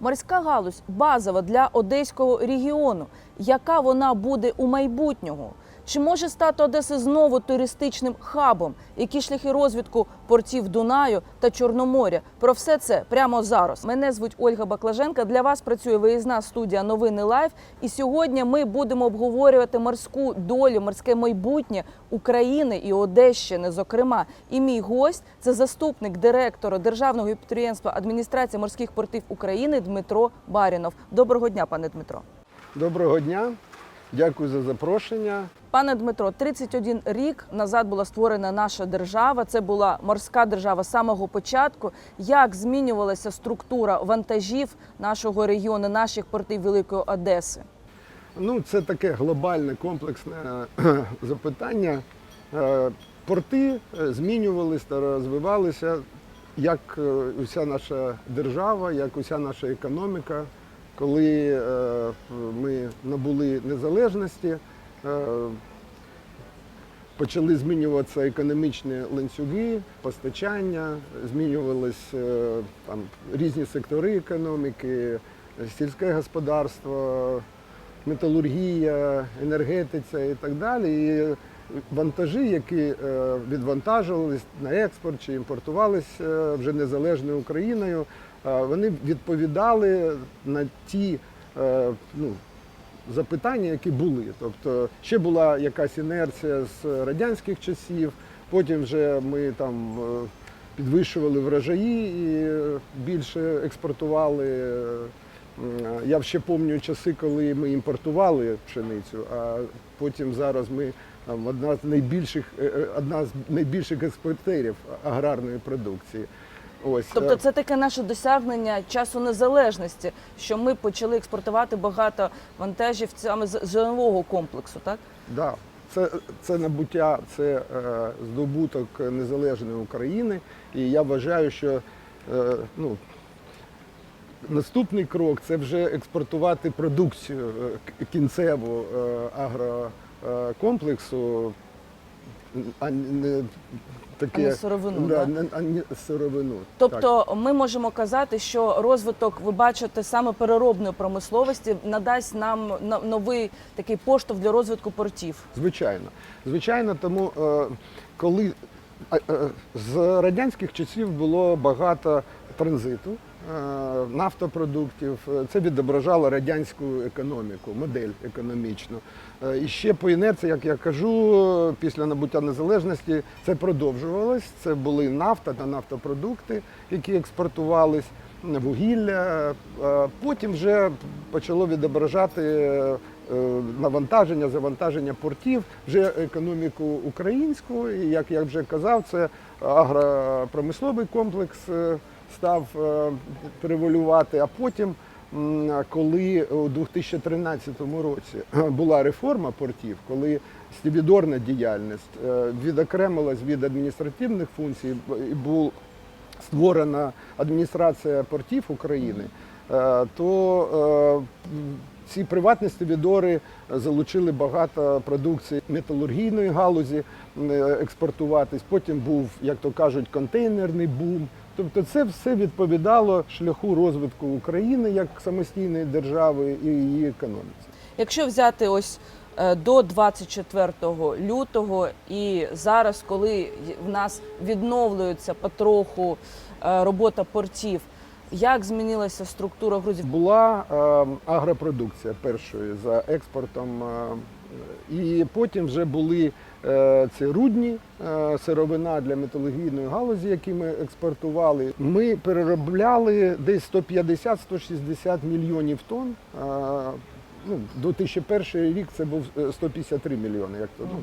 Морська галузь базова для одеського регіону. Яка вона буде у майбутнього? Чи може стати Одеса знову туристичним хабом? Які шляхи розвитку портів Дунаю та Чорноморя? Про все це прямо зараз. Мене звуть Ольга Баклаженка. Для вас працює виїзна студія Новини Лайф. І сьогодні ми будемо обговорювати морську долю, морське майбутнє України і Одещини. Зокрема, і мій гость це заступник директора державного підприємства адміністрації морських портів України Дмитро Барінов. Доброго дня, пане Дмитро. Доброго дня, дякую за запрошення. Пане Дмитро, 31 рік назад була створена наша держава. Це була морська держава з самого початку. Як змінювалася структура вантажів нашого регіону, наших портів Великої Одеси? Ну, це таке глобальне комплексне е, запитання. Е, Порти е, змінювалися та розвивалися, як уся наша держава, як уся наша економіка. Коли е, ми набули незалежності, е, почали змінюватися економічні ланцюги, постачання, змінювалися е, там різні сектори економіки, сільське господарство, металургія, енергетиця і так далі. І вантажі, які відвантажувались на експорт чи імпортувалися е, вже незалежною Україною, вони відповідали на ті е, ну, запитання, які були. Тобто ще була якась інерція з радянських часів, потім вже ми там е, підвищували врожаї і е, більше експортували. Е, Я ще пам'ятаю часи, коли ми імпортували пшеницю, а потім зараз ми там, одна з найбільших, е, е, одна з найбільших експортерів аграрної продукції. Ось Тобто, е, це таке наше досягнення часу незалежності, що ми почали експортувати багато вантажів саме з зернового комплексу, так? Да, це, це набуття, це е, здобуток незалежної України. І я вважаю, що е, ну, наступний крок це вже експортувати продукцію е, кінцеву е, агрокомплексу, а не таке, А не сировину, да, да? не- а не сировину. Так. Тобто ми можемо казати, що розвиток, ви бачите, саме переробної промисловості надасть нам на- новий такий поштовх для розвитку портів. Звичайно. Звичайно, тому е, коли е, е, з радянських часів було багато транзиту нафтопродуктів, це відображало радянську економіку, модель економічну. Е, І ще по інерції, як я кажу, е, після набуття незалежності це продовжувалось. Це були нафта та нафтопродукти, які експортувались, вугілля. Е, Потім вже почало відображати е, навантаження, завантаження портів, вже економіку українську. І як я вже казав, це агропромисловий комплекс е, став е. А потім, коли у 2013 році була реформа портів, коли стібідорна діяльність е, відокремилась від адміністративних функцій і був створена адміністрація портів України, е, то е, ці приватні стивідори залучили багато продукції металургійної галузі е, експортуватись. Потім був, як то кажуть, контейнерний бум. Тобто це все відповідало шляху розвитку України як самостійної держави і її економіці. Якщо взяти ось е, до 24 лютого і зараз, коли в нас відновлюється потроху е, робота портів, як змінилася структура грузів? Була е, агропродукція першою за експортом, е, і потім вже були е, ці рудні е, сировина для металургійної галузі, які ми експортували. Ми переробляли десь 150-160 мільйонів тонн. Е, ну, 2001 рік це був е, 153 мільйони, як то ну,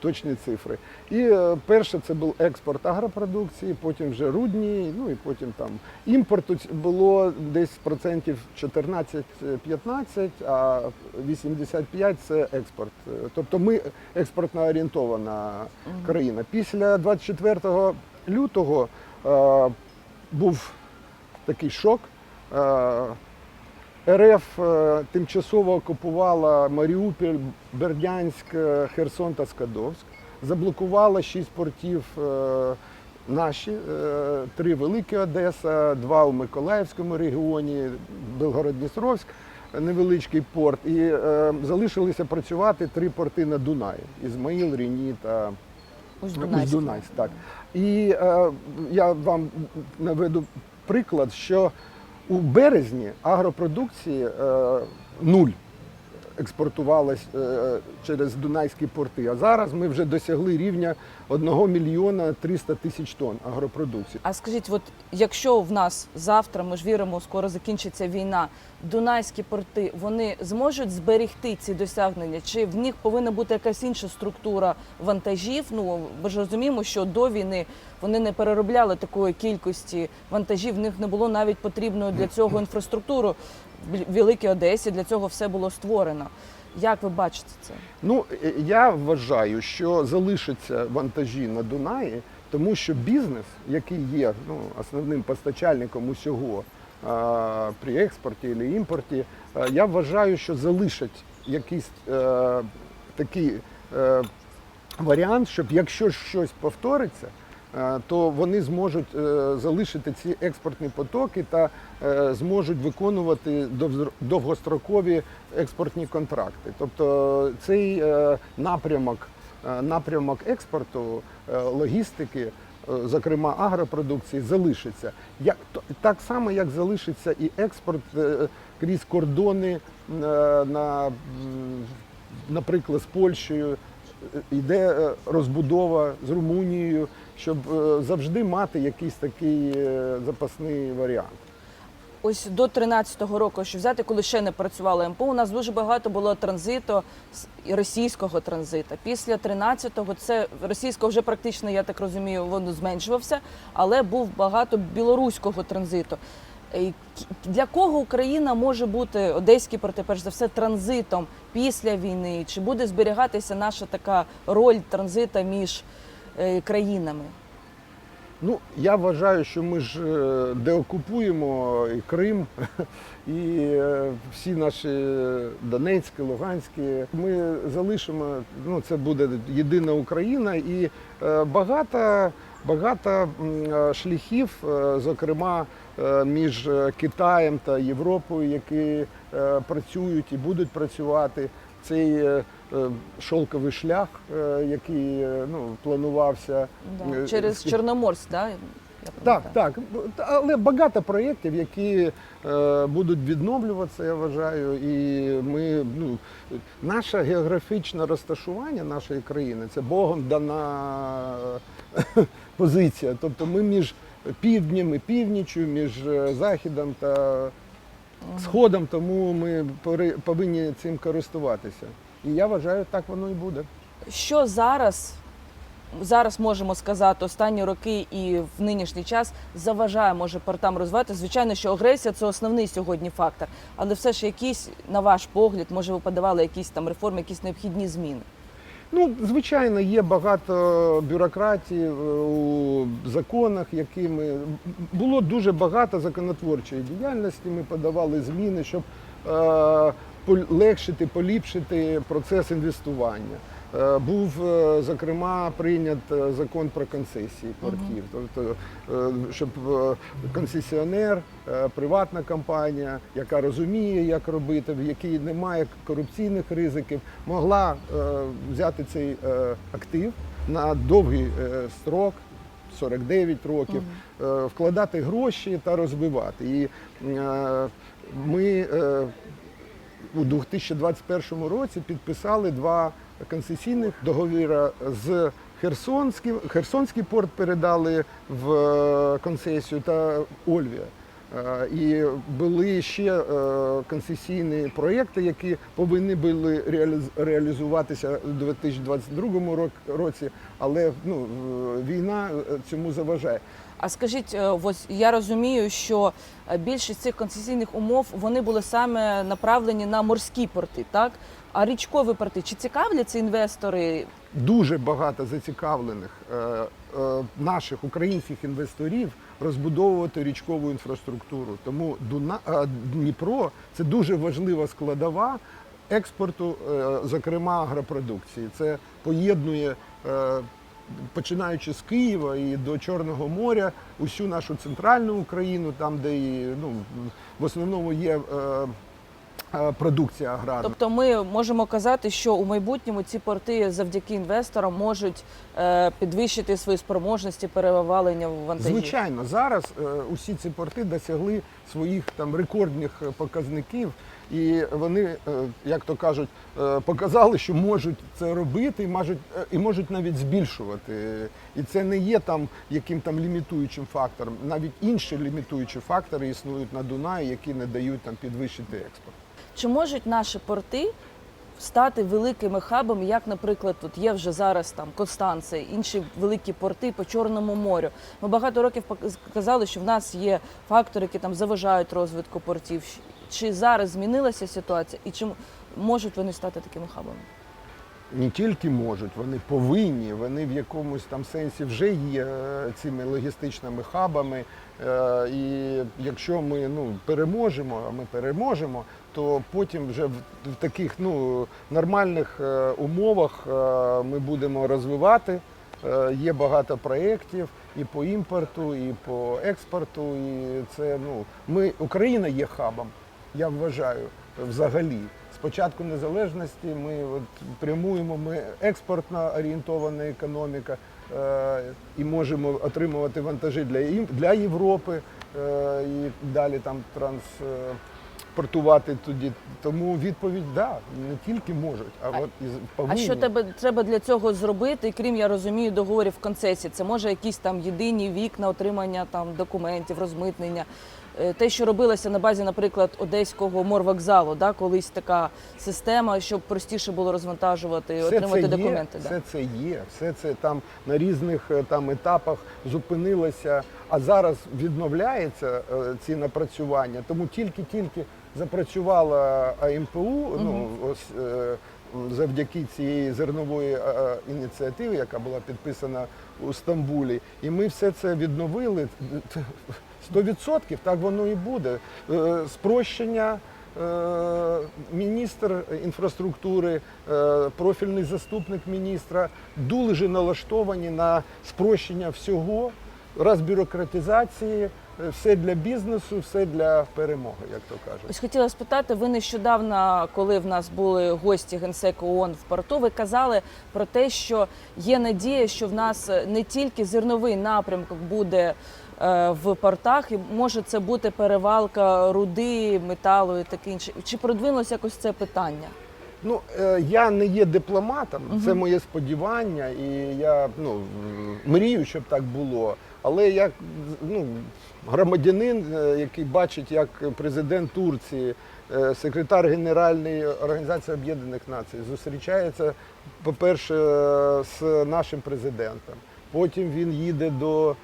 точні цифри. І е, перше це був експорт агропродукції, потім вже рудні, ну і потім там імпорту було десь процентів 14-15, а 85 це експорт. Е, Тобто ми експортно орієнтована країна. Після 24 лютого е, був такий шок. РФ е, тимчасово окупувала Маріуполь, Бердянськ, е, Херсон та Скадовськ, заблокувала шість портів е, наші, три великі Одеса, два у Миколаївському регіоні, Белгород-Дністровськ, невеличкий порт. І залишилися працювати три порти на Дунаї: Ізмаїл, Ріні та Ось Ось Дунайськ, так. І я вам наведу приклад, що у березні агропродукції е, нуль експортувалась е, через Дунайські порти. А зараз ми вже досягли рівня 1 мільйона 300 тисяч тонн агропродукції. А скажіть, от якщо в нас завтра, ми ж віримо, скоро закінчиться війна, дунайські порти вони зможуть зберегти ці досягнення? Чи в них повинна бути якась інша структура вантажів? Ну ми ж розуміємо, що до війни вони не переробляли такої кількості вантажів. В них не було навіть потрібної для цього інфраструктуру. Великій Одесі для цього все було створено. Як ви бачите це? Ну, е, я вважаю, що залишаться вантажі на Дунаї, тому що бізнес, який є ну, основним постачальником усього а, при експорті або імпорті, а, я вважаю, що залишать якийсь е, такий е, варіант, щоб якщо щось повториться, е, то вони зможуть е, залишити ці експортні потоки та е, зможуть виконувати довгострокові експортні контракти. Тобто цей е, напрямок, е, напрямок експорту, е, логістики, е, зокрема агропродукції, залишиться. Як, так само, як залишиться і експорт е, крізь кордони е, на, наприклад, з Польщею. Йде е, розбудова з Румунією, щоб е, завжди мати якийсь такий е, запасний варіант. Ось до 13-го року, що взяти, коли ще не працювало МПО, у нас дуже багато було транзиту російського транзиту. Після 13-го це російського вже практично, я так розумію, воно зменшувався, але був багато білоруського транзиту. Е, Для кого Україна може бути одеські порти, перш за все, транзитом після війни? Чи буде зберігатися наша така роль транзита між країнами? Ну, я вважаю, що ми ж е, деокупуємо і Крим, і е, всі наші Донецькі, Луганські. Ми залишимо, ну це буде єдина Україна і е, багато, багато е, шляхів, е, зокрема е, між е, Китаєм та Європою, які е, працюють і будуть працювати. Цей е, е, шовковий шлях, е, який е, ну, планувався Да. Е, Через Чорноморськ, да? я так, так. Але багато проєктів, які е, будуть відновлюватися, я вважаю. І ми, ну, наше географічне розташування нашої країни це Богом дана позиція. Тобто ми між півднем і північю, між е, західом та сходом, тому ми повинні цим користуватися. І я вважаю, так воно і буде. Що зараз, зараз можемо сказати, останні роки і в нинішній час заважає може портам розвивати? Звичайно, що агресія це основний сьогодні фактор, але все ж якісь, на ваш погляд, може, ви подавали якісь там реформи, якісь необхідні зміни. Ну, звичайно, є багато бюрократії е, у законах, якими було дуже багато законотворчої діяльності. Ми подавали зміни, щоб е, полегшити, поліпшити процес інвестування. Е, Був е, зокрема прийнят е, закон про концесії портів, тобто щоб концесіонер, приватна компанія, яка розуміє, як робити, в якій немає корупційних ризиків, могла взяти цей актив на довгий строк. 49 років, е, вкладати гроші та розвивати. І е, ми е, у 2021 році підписали два концесійних договіри з Херсонським. Херсонський порт передали в е, концесію та Ольвія. Е, І були ще е, концесійні проєкти, які повинні були реалізуватися у 2022 році, але ну, війна цьому заважає. А скажіть, е, ось я розумію, що е, більшість цих концесійних умов вони були саме направлені на морські порти, так? А річкові порти, чи цікавляться інвестори дуже багато зацікавлених е, е, наших українських інвесторів розбудовувати річкову інфраструктуру. Тому Дуна, е, Дніпро це дуже важлива складова експорту, е, зокрема агропродукції. Це поєднує е, починаючи з Києва і до Чорного моря, усю нашу центральну Україну, там, де ну, в основному є е, е, продукція аграрна. Тобто ми можемо казати, що у майбутньому ці порти завдяки інвесторам можуть е, підвищити свої спроможності перевалення вантажів. Звичайно, зараз е, усі ці порти досягли своїх там рекордних показників, і вони, е, як то кажуть, е, показали, що можуть це робити, і можуть, е, і можуть навіть збільшувати. І це не є там яким там лімітуючим фактором. Навіть інші лімітуючі фактори існують на Дунаї, які не дають там підвищити експорт. Чи можуть наші порти стати великими хабами, як, наприклад, тут є вже зараз там Констанція, інші великі порти по Чорному морю? Ми багато років казали, що в нас є фактори, які там заважають розвитку портів. Чи зараз змінилася ситуація, і чи можуть вони стати такими хабами? не тільки можуть, вони повинні, вони в якомусь там сенсі вже є е, цими логістичними хабами. Е, І якщо ми ну, переможемо, а ми переможемо, то потім вже в, таких ну, нормальних е, умовах ми будемо розвивати. Є багато проєктів і по імпорту, і по експорту. І це ну ми Україна є хабом, я вважаю, взагалі. З початку незалежності ми от прямуємо, ми експортно орієнтована економіка е, і можемо отримувати вантажі для, для Європи е, і далі там транспортувати тоді. Тому відповідь да, не тільки можуть, а, А- от і з- А що тебе треба для цього зробити? Крім я розумію, договорів концесії? Це може якісь там єдині вікна отримання там документів, розмитнення. Е, Те, що робилося на базі, наприклад, одеського морвокзалу, да, колись така система, щоб простіше було розвантажувати, і отримати це документи. Є, да. все це є, все це там на різних е, там етапах зупинилося, а зараз відновляється е, ці напрацювання. Тому тільки-тільки запрацювала АМПУ, ну ось завдяки цієї зернової ініціативи, яка була підписана у Стамбулі, і ми все це відновили. 100% так воно і буде. Е, Спрощення. Е, Міністр інфраструктури, е, профільний заступник міністра дуже налаштовані на спрощення всього, розбюрократизації, е, все для бізнесу, все для перемоги, як то кажуть. Ось хотіла спитати, ви нещодавно, коли в нас були гості Генсеку ООН в порту, ви казали про те, що є надія, що в нас не тільки зерновий напрямок буде в портах, і може це бути перевалка руди, металу і таке інше. Чи продвинулося якось це питання? Ну, е, я не є дипломатом, це моє сподівання, і я ну, мрію, щоб так було. Але як ну, громадянин, е, який бачить, як президент Турції, е, секретар Генеральної організації Об'єднаних Націй зустрічається, по-перше, е, з нашим президентом. Потім він їде до е,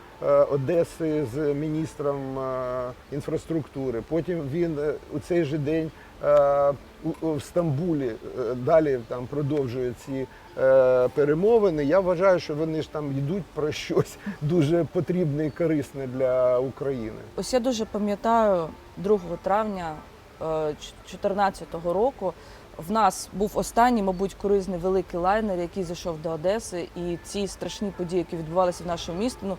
Одеси з міністром е, інфраструктури. Потім він е, у цей же день е, в Стамбулі е, далі там продовжує ці е, перемовини. Я вважаю, що вони ж там йдуть про щось дуже потрібне і корисне для України. Ось я дуже пам'ятаю 2 травня 2014 року. В нас був останній, мабуть, круїзний великий лайнер, який зайшов до Одеси, і ці страшні події, які відбувалися в нашому місті. Ну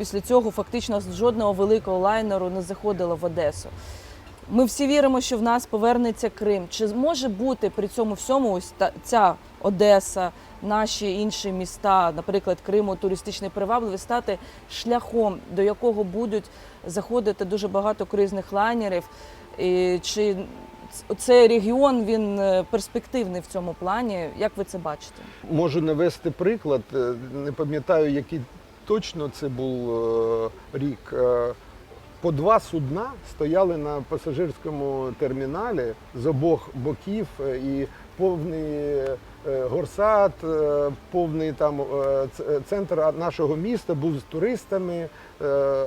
після цього фактично жодного великого лайнеру не заходило в Одесу. Ми всі віримо, що в нас повернеться Крим. Чи може бути при цьому всьому ось та ця Одеса, наші інші міста, наприклад, Криму, туристичний привабливий, стати шляхом, до якого будуть заходити дуже багато круїзних лайнерів? І чи цей регіон він е, перспективний в цьому плані? Як ви це бачите? Можу навести приклад. е, Не пам'ятаю, який точно це був е, рік. Е, По два судна стояли на пасажирському терміналі з обох боків е, і повний горсад, повний там центр нашого міста був з туристами,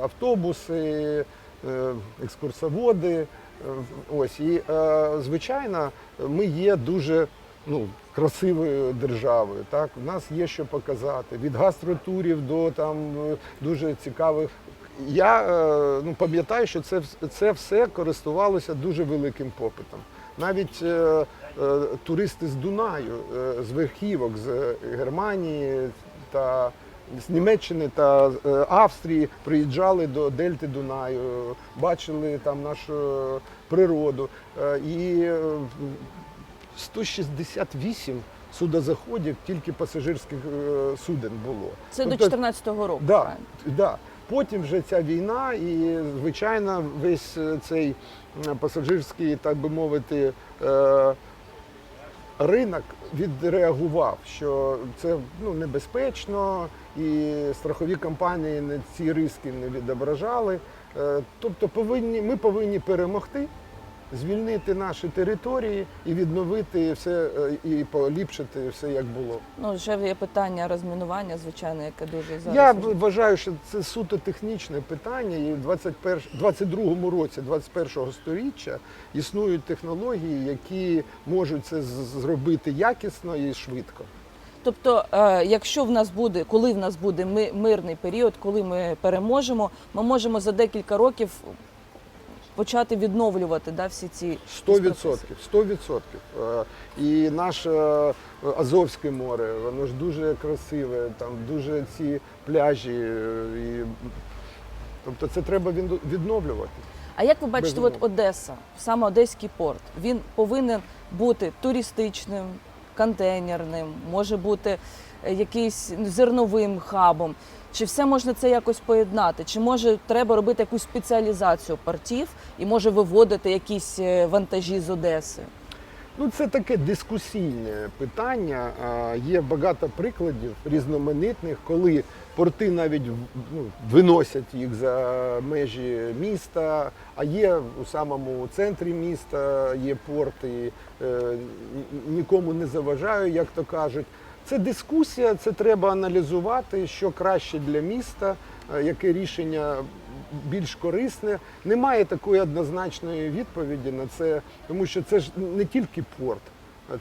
автобуси, екскурсоводи. Ось і звичайно, ми є дуже ну, красивою державою. Так, у нас є що показати від гастротурів до там дуже цікавих. Я е, ну, пам'ятаю, що це, це все користувалося дуже великим попитом. Навіть е, е, туристи з Дунаю, е, з верхівок, з Германії та з Німеччини та е, Австрії приїжджали до Дельти Дунаю, бачили там нашу природу. Е, І 168 судозаходів тільки пасажирських е, суден було. Це до Тобто 2014 року. Да, правильно? да. Потім вже ця війна, і звичайно, весь е, цей пасажирський, так би мовити, е, ринок відреагував, що це ну, небезпечно, і страхові компанії ці риски не відображали. Тобто повинні, ми повинні перемогти, звільнити наші території і відновити все е, і поліпшити все як було. Ну, ще є питання розмінування, звичайно, яке дуже зараз. Я вважаю, що це суто технічне питання, і в 21, 22 році 21-го сторіччя існують технології, які можуть це зробити якісно і швидко. Тобто, е, якщо в нас буде, коли в нас буде ми- мирний період, коли ми переможемо, ми можемо за декілька років почати відновлювати да, всі ці 100%. процеси. 100%. Е, І наше Азовське море, воно ж дуже красиве, там дуже ці пляжі. е, І, тобто це треба відновлювати. А як ви бачите, от Одеса, саме Одеський порт, він повинен бути туристичним, контейнерним, може бути е, якийсь зерновим хабом. Чи все можна це якось поєднати? Чи може треба робити якусь спеціалізацію портів і може виводити якісь е, вантажі з Одеси? Ну, це таке дискусійне питання. Є багато прикладів різноманітних, коли порти навіть ну, виносять їх за межі міста, а є у самому центрі міста, є порти, е, нікому не заважаю, як то кажуть. Це дискусія, це треба аналізувати, що краще для міста, е, яке рішення більш корисне. Немає такої однозначної відповіді на це, тому що це ж не тільки порт,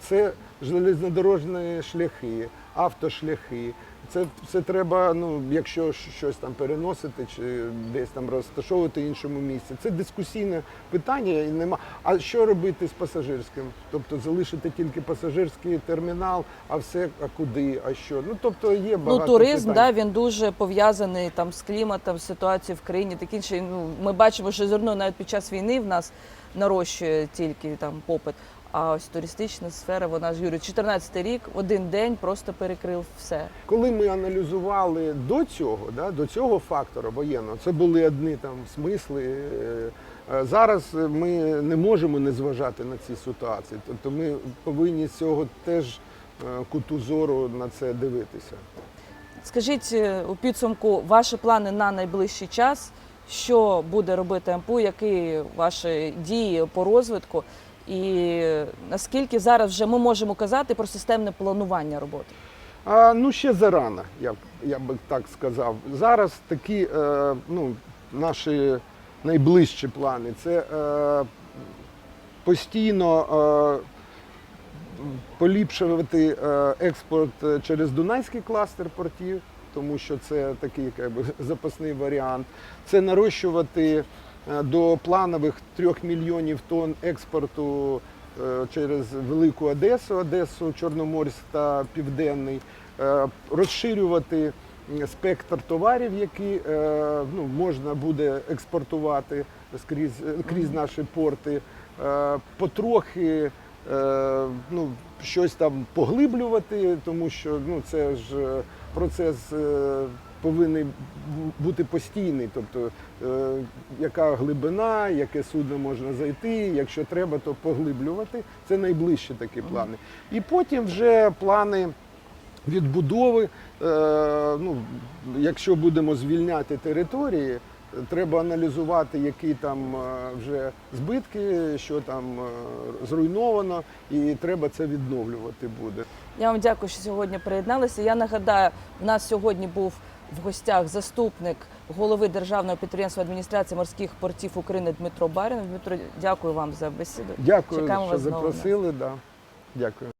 це железнодорожні шляхи, автошляхи. Це, це треба, ну, якщо щось там переносити чи десь там розташовувати в іншому місці. Це дискусійне питання і нема. А що робити з пасажирським? Тобто залишити тільки пасажирський термінал, а все а куди, а що? Ну тобто є Ну, туризм, питань. да, він дуже пов'язаний там з кліматом, з ситуацією в країні. Таке інше. Ну, ми бачимо, що зерно навіть під час війни в нас нарощує тільки там попит. А ось туристична сфера, вона ж Юрій, 14 рік, один день просто перекрив все. Коли ми аналізували до цього, да, до цього фактора воєнного, це були одні там смисли. е, е, Зараз ми не можемо не зважати на ці ситуації. Тобто ми повинні з цього теж е, куту зору на це дивитися. Скажіть у підсумку ваші плани на найближчий час, що буде робити МПУ, які ваші дії по розвитку, і наскільки зараз вже ми можемо казати про системне планування роботи? А, ну ще зарано, я, я би так сказав. Зараз такі е, ну, наші найближчі плани це е, постійно е, поліпшувати е, експорт е, через Дунайський кластер портів, тому що це такий як би, запасний варіант. Це нарощувати до планових трьох мільйонів тонн експорту е, через Велику Одесу, Одесу, Чорноморськ та Південний, е, розширювати спектр товарів, які е, ну, можна буде експортувати скрізь, е, крізь наші порти, Е, потрохи е, ну, щось там поглиблювати, тому що ну, це ж е, процес е, повинен бути постійний. Тобто, е, яка глибина, яке судно можна зайти, якщо треба, то поглиблювати. Це найближчі такі плани. І потім вже плани відбудови. Е, ну, якщо будемо звільняти території, треба аналізувати, які там е, вже збитки, що там зруйновано, і треба це відновлювати буде. Я вам дякую, що сьогодні приєдналися. Я нагадаю, в нас сьогодні був в гостях заступник голови державного підприємства адміністрації морських портів України Дмитро Барін. Дмитро, дякую вам за бесіду. Дякую, Чекаємо що вас знову запросили. Да. Дякую.